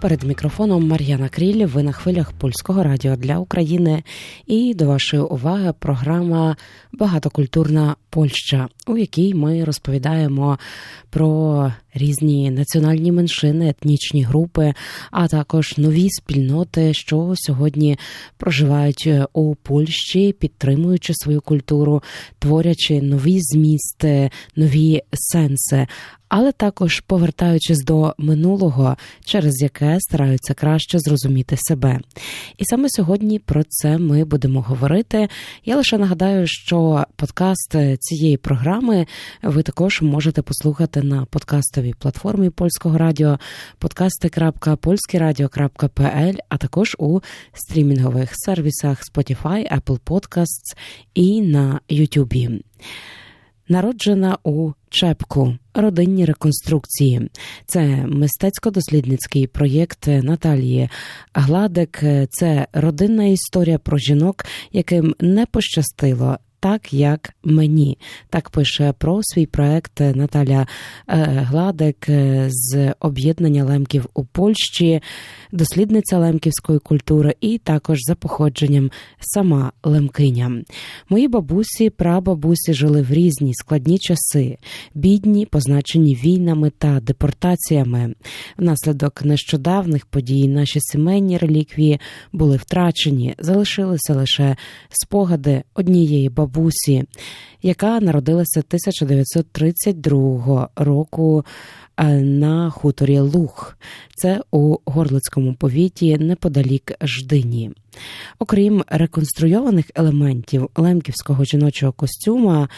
Перед мікрофоном Мар'яна Кріль. Ви на хвилях польського радіо для України. І до вашої уваги програма Багатокультурна Польща, у якій ми розповідаємо про різні національні меншини, етнічні групи, а також нові спільноти, що сьогодні проживають у Польщі, підтримуючи свою культуру, творячи нові змісти, нові сенси але також повертаючись до минулого, через яке стараються краще зрозуміти себе. І саме сьогодні про це ми будемо говорити. Я лише нагадаю, що подкаст цієї програми ви також можете послухати на подкастовій платформі польського радіо, подкасти.польськерадіо.пл, а також у стрімінгових сервісах Spotify, Apple Podcasts і на YouTube. Народжена у Чепку родинні реконструкції. Це мистецько-дослідницький проєкт Наталії Гладик. Це родинна історія про жінок, яким не пощастило так як мені. Так пише про свій проект Наталя е, Гладик е, з об'єднання лемків у Польщі, дослідниця лемківської культури, і також за походженням сама лемкиня. Мої бабусі, прабабусі жили в різні складні часи, бідні, позначені війнами та депортаціями. Внаслідок нещодавних подій наші сімейні реліквії були втрачені, залишилися лише спогади однієї бабусі бабусі, яка народилася 1932 року е, на хуторі Лух. Це у Горлицькому повіті неподалік Ждині. Окрім реконструйованих елементів лемківського жіночого костюма.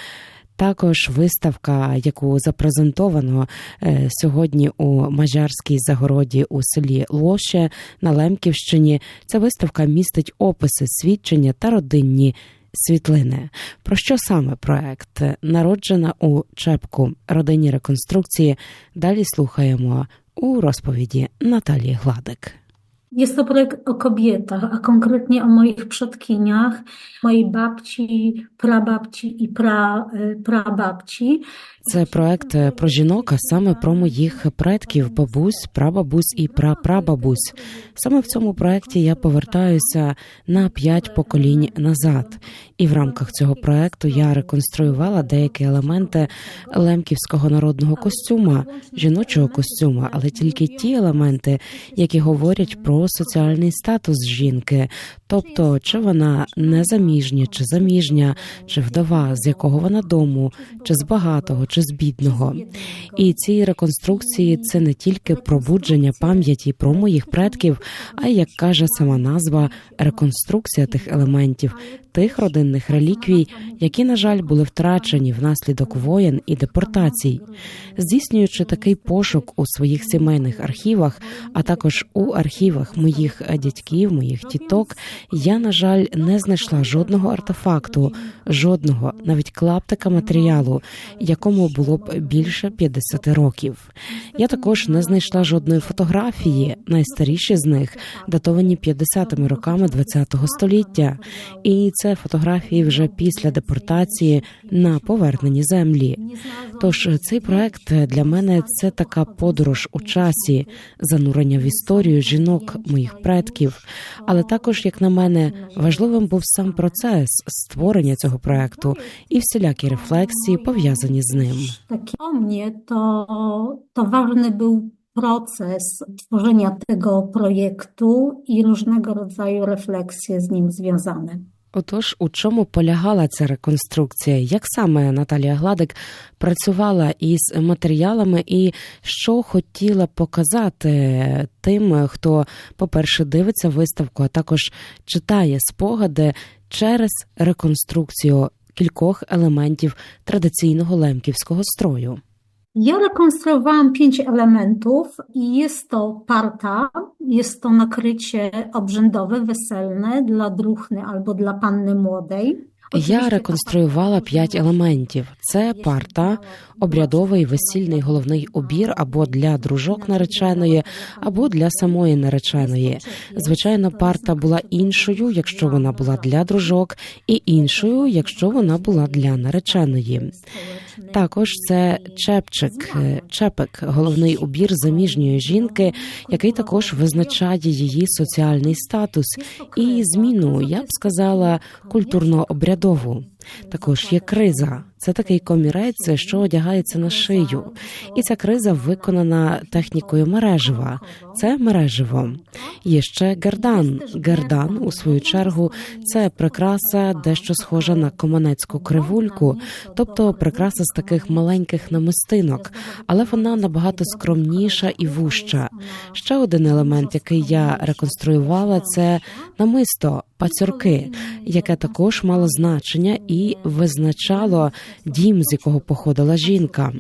Також виставка, яку запрезентовано е, сьогодні у Мажарській загороді у селі Лоше на Лемківщині. Ця виставка містить описи, свідчення та родинні світлини. Про що саме проект народжена у Чепку родині реконструкції? Далі слухаємо у розповіді Наталії Гладик. Jest to projekt o kobietach, a konkretnie o moich przodkiniach, mojej babci, prababci i pra, prababci. Це проект про жінок, а саме про моїх предків, бабусь, прабабусь і прапрабабусь. Саме в цьому проекті я повертаюся на п'ять поколінь назад, і в рамках цього проекту я реконструювала деякі елементи лемківського народного костюма, жіночого костюма, але тільки ті елементи, які говорять про соціальний статус жінки, тобто чи вона незаміжня, чи заміжня, чи вдова, з якого вона дому, чи з багатого, чи з бідного. І ці реконструкції це не тільки пробудження пам'яті про моїх предків, а як каже сама назва, реконструкція тих елементів, тих родинних реліквій, які, на жаль, були втрачені внаслідок воєн і депортацій, здійснюючи такий пошук у своїх сімейних архівах, а також у архівах моїх дядьків, моїх тіток, я, на жаль, не знайшла жодного артефакту, жодного, навіть клаптика матеріалу, якому було б більше 50 років. Я також не знайшла жодної фотографії, найстаріші з них датовані 50-ми роками ХХ століття, і це фотографії вже після депортації на поверненні землі. Тож цей проект для мене це така подорож у часі, занурення в історію жінок моїх предків, але також, як на мене, важливим був сам процес створення цього проекту і всілякі рефлексії пов'язані з ним. Такі to, to ważny był proces tworzenia tego projektu i różnego rodzaju refleksje z nim związane. Отож, у чому полягала ця реконструкція? Як саме Наталія Гладик працювала із матеріалами, і що хотіла показати тим, хто, по-перше, дивиться виставку, а також читає спогади через реконструкцію кількох елементів традиційного лемківського строю? Ja rekonstruowałam pięć elementów i jest to parta, jest to nakrycie obrzędowe, weselne dla druchny albo dla panny młodej. Я реконструювала п'ять елементів: це парта, обрядовий весільний головний убір або для дружок нареченої, або для самої нареченої. Звичайно, парта була іншою, якщо вона була для дружок, і іншою, якщо вона була для нареченої. Також це чепчик, е, чепик, головний убір заміжньої жінки, який також визначає її соціальний статус і зміну, я б сказала, культурно-обрядову. Також є криза. Це такий комірець, що одягається на шию, і ця криза виконана технікою мережева. Це мережево. Є ще гердан. Гердан, у свою чергу, це прикраса, дещо схожа на команецьку кривульку, тобто прикраса з таких маленьких намистинок, але вона набагато скромніша і вужча. Ще один елемент, який я реконструювала, це намисто, пацюрки, яке також мало значення і визначало дім, з якого походила жінка.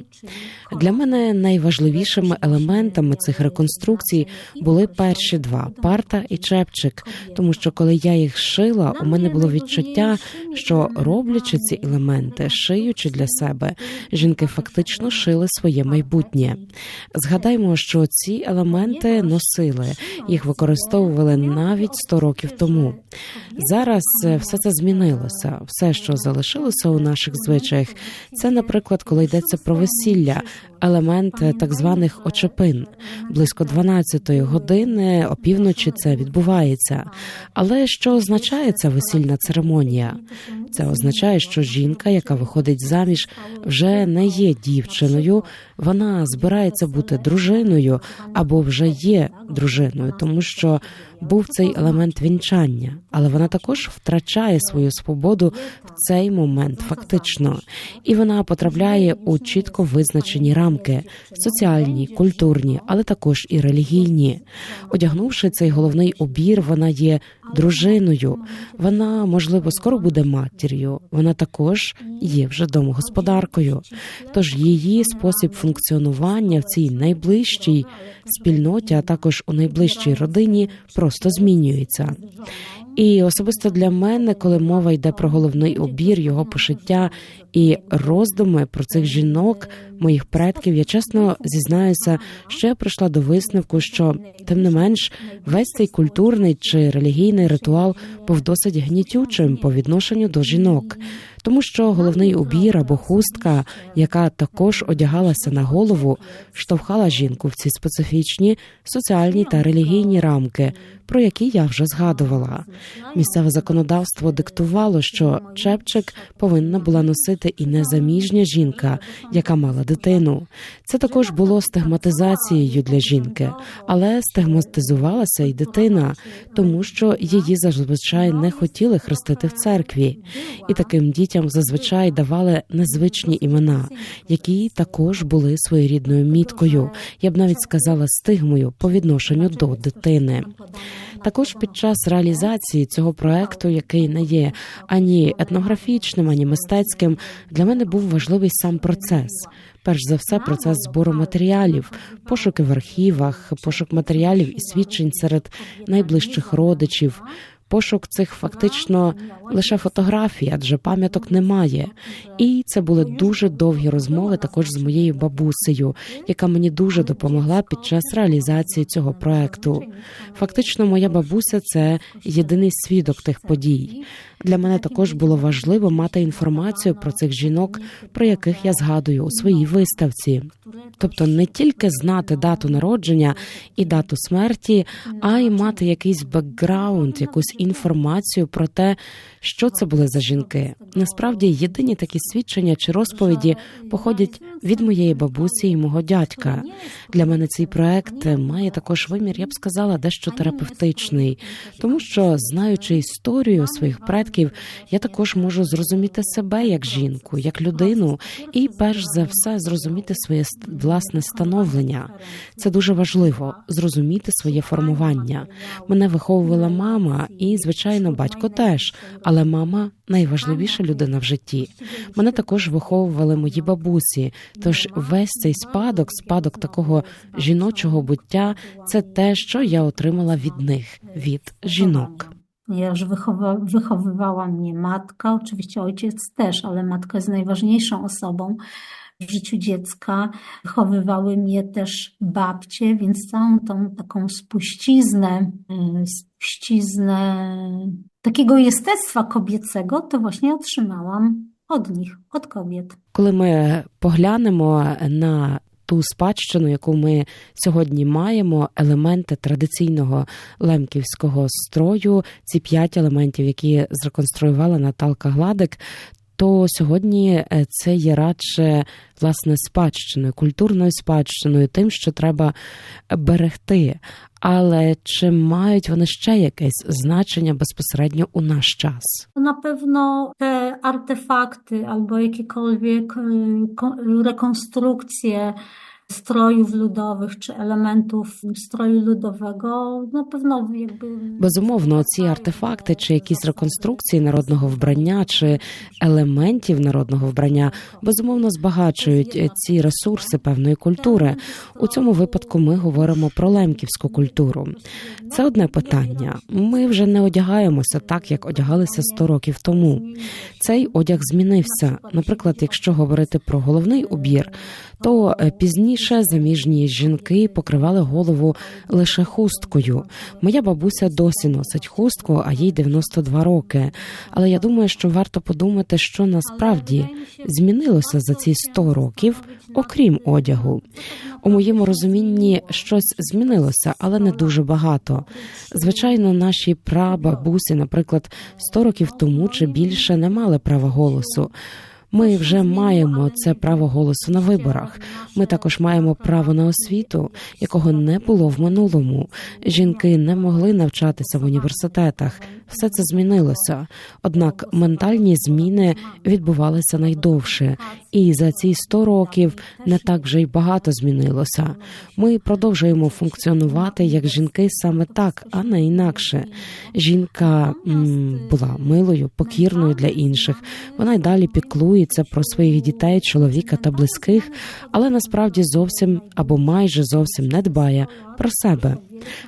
Для мене найважливішими елементами цих реконструкцій були перші два парта і чепчик, тому що коли я їх шила, у мене було відчуття, що роблячи ці елементи, шиючи для себе, жінки фактично шили своє майбутнє. Згадаймо, що ці елементи носили, їх використовували навіть 100 років тому. Зараз е, все це змінилося. Все, що залишилося у наших звичаях, це, наприклад, коли йдеться про весілля, елемент е, так званих очепин. Близько 12-ї години опівночі це відбувається. Але що означає ця весільна церемонія? Це означає, що жінка, яка виходить заміж, вже не є дівчиною, вона збирається бути дружиною або вже є дружиною, тому що був цей елемент вінчання, але вона також втрачає свою свободу в цей момент, фактично, і вона потрапляє у чітко визначені рамки соціальні, культурні, але також і релігійні. Одягнувши цей головний обір, вона є дружиною. Вона, можливо, скоро буде матір'ю. Вона також є вже домогосподаркою. Тож її спосіб функціонування в цій найближчій спільноті, а також у найближчій родині, просто змінюється. І особисто для мене, коли мова йде про головний убір, його пошиття і роздуми про цих жінок, моїх предків, я чесно зізнаюся, що я прийшла до висновку, що тим не менш весь цей культурний чи релігійний ритуал був досить гнітючим по відношенню до жінок, тому що головний убір або хустка, яка також одягалася на голову, штовхала жінку в ці специфічні соціальні та релігійні рамки, про які я вже згадувала. Місцеве законодавство диктувало, що чепчик повинна була носити і незаміжня жінка, яка мала дитину. Це також було стигматизацією для жінки, але стигматизувалася й дитина, тому що її зазвичай не хотіли хрестити в церкві, і таким дітям зазвичай давали незвичні імена, які також були своєрідною міткою. Я б навіть сказала стигмою по відношенню до дитини. Також під час реалізації цього проекту, який не є ані етнографічним, ані мистецьким, для мене був важливий сам процес. Перш за все, процес збору матеріалів, пошуки в архівах, пошук матеріалів і свідчень серед найближчих родичів. Пошук цих фактично лише фотографій, адже пам'яток немає. І це були дуже довгі розмови також з моєю бабусею, яка мені дуже допомогла під час реалізації цього проекту. Фактично, моя бабуся це єдиний свідок тих подій. Для мене також було важливо мати інформацію про цих жінок, про яких я згадую у своїй виставці. Тобто не тільки знати дату народження і дату смерті, а й мати якийсь бекграунд, якусь інформацію про те, що це були за жінки. Насправді єдині такі свідчення чи розповіді походять від моєї бабусі і мого дядька. Для мене цей проект має також вимір, я б сказала, дещо терапевтичний, тому що знаючи історію своїх предків, я також можу зрозуміти себе як жінку, як людину, і перш за все зрозуміти своє власне становлення. Це дуже важливо зрозуміти своє формування. Мене виховувала мама, і звичайно, батько теж. Але мама найважливіша людина в житті. Мене також виховували мої бабусі. Тож весь цей спадок, спадок такого жіночого буття, це те, що я отримала від них, від жінок. Ponieważ wychowa, wychowywała mnie matka, oczywiście ojciec też, ale matka jest najważniejszą osobą w życiu dziecka. Wychowywały mnie też babcie, więc całą tą taką spuściznę, spuściznę takiego jestestwa kobiecego to właśnie otrzymałam od nich, od kobiet. Коли ми поглянемо на ту спадщину, яку ми сьогодні маємо, елементи традиційного лемківського строю, ці п'ять елементів, які зреконструювала Наталка Гладик. То сьогодні е, це є радше власне спадщиною, культурною спадщиною, тим, що треба берегти. Але чи мають вони ще якесь значення безпосередньо у наш час? Na pewno te artefakty albo jakiekolwiek rekonstrukcje strojów ludowych czy elementów stroju ludowego na pewno jakby Безумовно, ці артефакти чи якісь реконструкції народного вбрання чи елементів народного вбрання безумовно збагачують ці ресурси певної культури. У цьому випадку ми говоримо про лемківську культуру. Це одне питання. Ми вже не одягаємося так, як одягалися 100 років тому. Цей одяг змінився. Наприклад, якщо говорити про головний убір, то е, пізніше заміжні жінки покривали голову лише хусткою. Моя бабуся досі носить хустку, а їй 92 роки. Але я думаю, що варто подумати, що насправді змінилося за ці 100 років, окрім одягу. У моєму розумінні щось змінилося, але не дуже багато. Звичайно, наші прабабусі, наприклад, 100 років тому чи більше не мали права голосу. Ми вже маємо це право голосу на виборах. Ми також маємо право на освіту, якого не було в минулому. Жінки не могли навчатися в університетах. Все це змінилося. Однак ментальні зміни відбувалися найдовше, і за ці 100 років не так вже й багато змінилося. Ми продовжуємо функціонувати як жінки саме так, а не інакше. Жінка м, була милою, покірною для інших. Вона й далі піклується про своїх дітей, чоловіка та близьких, але насправді зовсім або майже зовсім не дбає про себе.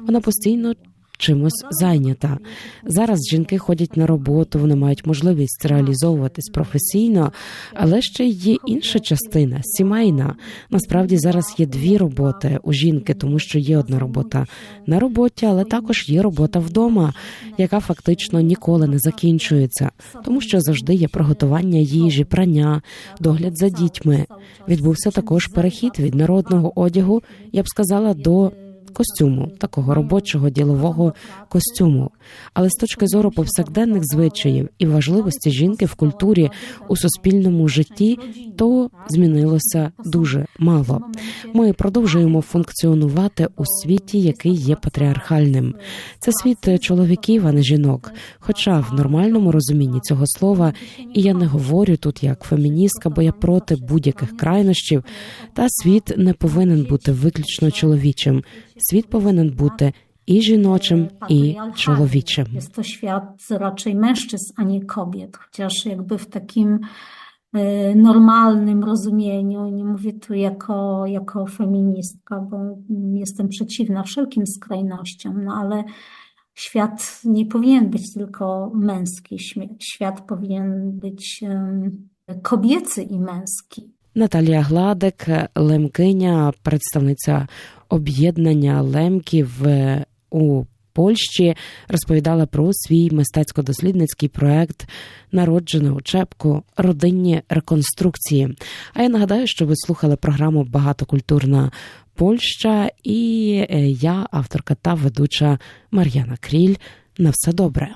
Вона постійно. Чимось зайнята зараз. Жінки ходять на роботу, вони мають можливість реалізовуватись професійно, але ще є інша частина сімейна. Насправді зараз є дві роботи у жінки, тому що є одна робота на роботі, але також є робота вдома, яка фактично ніколи не закінчується, тому що завжди є приготування їжі, прання, догляд за дітьми. Відбувся також перехід від народного одягу, я б сказала, до костюму, такого робочого ділового костюму. Але з точки зору повсякденних звичаїв і важливості жінки в культурі у суспільному житті, то змінилося дуже мало. Ми продовжуємо функціонувати у світі, який є патріархальним. Це світ чоловіків, а не жінок. Хоча в нормальному розумінні цього слова, і я не говорю тут як феміністка, бо я проти будь-яких крайнощів. Та світ не повинен бути виключно чоловічим. Світ повинен бути і жіночим, і чоловічим. Jest to świat raczej mężczyzn, a nie kobiet, chociaż jakby w takim e, normalnym rozumieniu, nie mówię tu jako, jako feministka, bo mm, jestem przeciwna wszelkim skrajnościom, no ale świat nie powinien być tylko męski, śmie- świat powinien być em, kobiecy i męski. Наталія Гладик, лемкиня, представниця об'єднання лемків у Польщі, розповідала про свій мистецько-дослідницький проект Народжена учебку родинні реконструкції. А я нагадаю, що ви слухали програму Багатокультурна Польща, і е, я, авторка та ведуча Мар'яна Кріль. На все добре.